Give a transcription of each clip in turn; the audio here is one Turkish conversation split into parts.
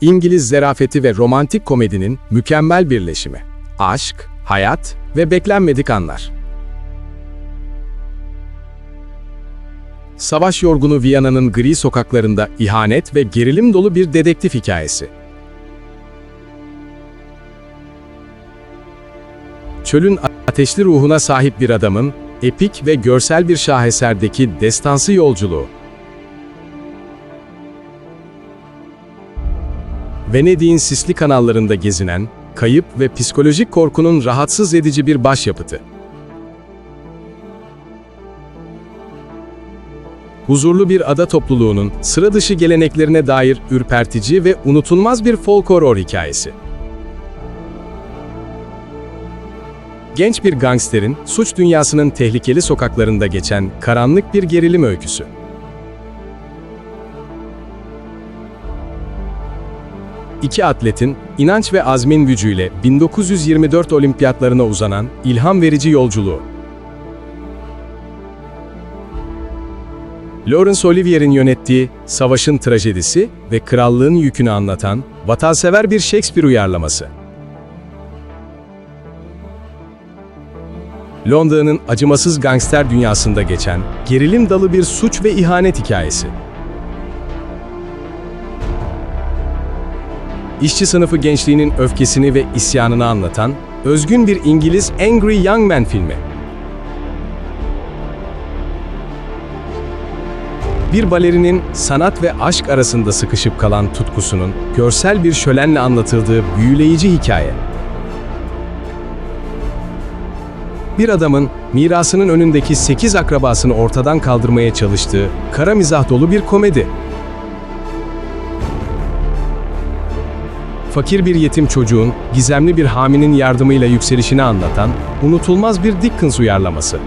İngiliz zerafeti ve romantik komedinin mükemmel birleşimi. Aşk, hayat ve beklenmedik anlar. Savaş yorgunu Viyana'nın gri sokaklarında ihanet ve gerilim dolu bir dedektif hikayesi. Çölün ateşli ruhuna sahip bir adamın epik ve görsel bir şaheserdeki destansı yolculuğu. Venedik'in sisli kanallarında gezinen, kayıp ve psikolojik korkunun rahatsız edici bir başyapıtı. Huzurlu bir ada topluluğunun sıra dışı geleneklerine dair ürpertici ve unutulmaz bir folklor hikayesi. Genç bir gangsterin suç dünyasının tehlikeli sokaklarında geçen karanlık bir gerilim öyküsü. İki atletin inanç ve azmin gücüyle 1924 olimpiyatlarına uzanan ilham verici yolculuğu. Laurence Olivier'in yönettiği Savaşın Trajedisi ve Krallığın Yükünü anlatan vatansever bir Shakespeare uyarlaması. Londra'nın acımasız gangster dünyasında geçen gerilim dalı bir suç ve ihanet hikayesi. İşçi sınıfı gençliğinin öfkesini ve isyanını anlatan özgün bir İngiliz Angry Young Man filmi. Bir balerinin sanat ve aşk arasında sıkışıp kalan tutkusunun görsel bir şölenle anlatıldığı büyüleyici hikaye. Bir adamın mirasının önündeki 8 akrabasını ortadan kaldırmaya çalıştığı kara mizah dolu bir komedi. Fakir bir yetim çocuğun gizemli bir haminin yardımıyla yükselişini anlatan unutulmaz bir Dickens uyarlaması.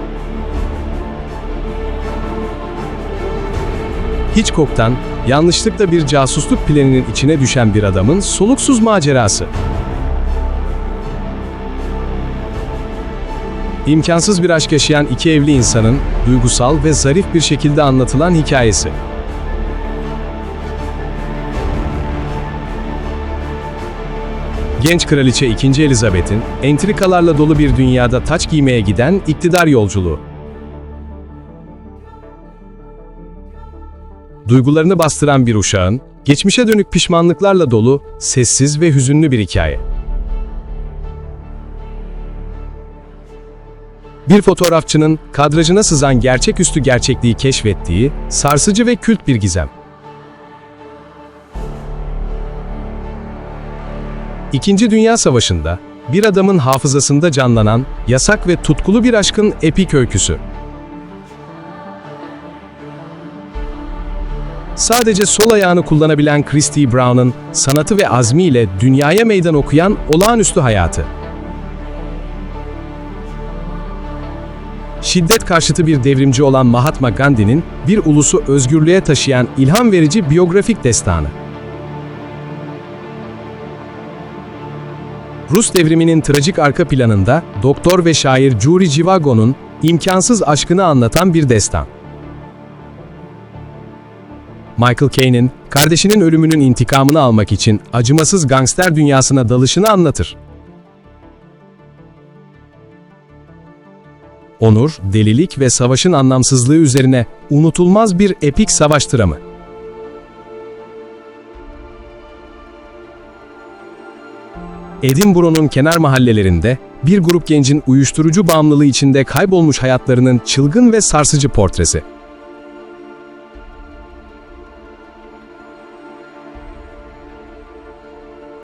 Hitchcock'tan yanlışlıkla bir casusluk planının içine düşen bir adamın soluksuz macerası. İmkansız bir aşk yaşayan iki evli insanın duygusal ve zarif bir şekilde anlatılan hikayesi. Genç kraliçe 2. Elizabeth'in entrikalarla dolu bir dünyada taç giymeye giden iktidar yolculuğu. Duygularını bastıran bir uşağın, geçmişe dönük pişmanlıklarla dolu, sessiz ve hüzünlü bir hikaye. Bir fotoğrafçının kadrajına sızan gerçeküstü gerçekliği keşfettiği sarsıcı ve kült bir gizem. İkinci Dünya Savaşı'nda bir adamın hafızasında canlanan yasak ve tutkulu bir aşkın epik öyküsü. Sadece sol ayağını kullanabilen Christy Brown'ın sanatı ve azmiyle dünyaya meydan okuyan olağanüstü hayatı. Şiddet karşıtı bir devrimci olan Mahatma Gandhi'nin bir ulusu özgürlüğe taşıyan ilham verici biyografik destanı. Rus devriminin trajik arka planında doktor ve şair Juri Jivago'nun imkansız aşkını anlatan bir destan. Michael Caine'in kardeşinin ölümünün intikamını almak için acımasız gangster dünyasına dalışını anlatır. Onur, delilik ve savaşın anlamsızlığı üzerine unutulmaz bir epik savaş dramı. Edinburgh'un kenar mahallelerinde bir grup gencin uyuşturucu bağımlılığı içinde kaybolmuş hayatlarının çılgın ve sarsıcı portresi.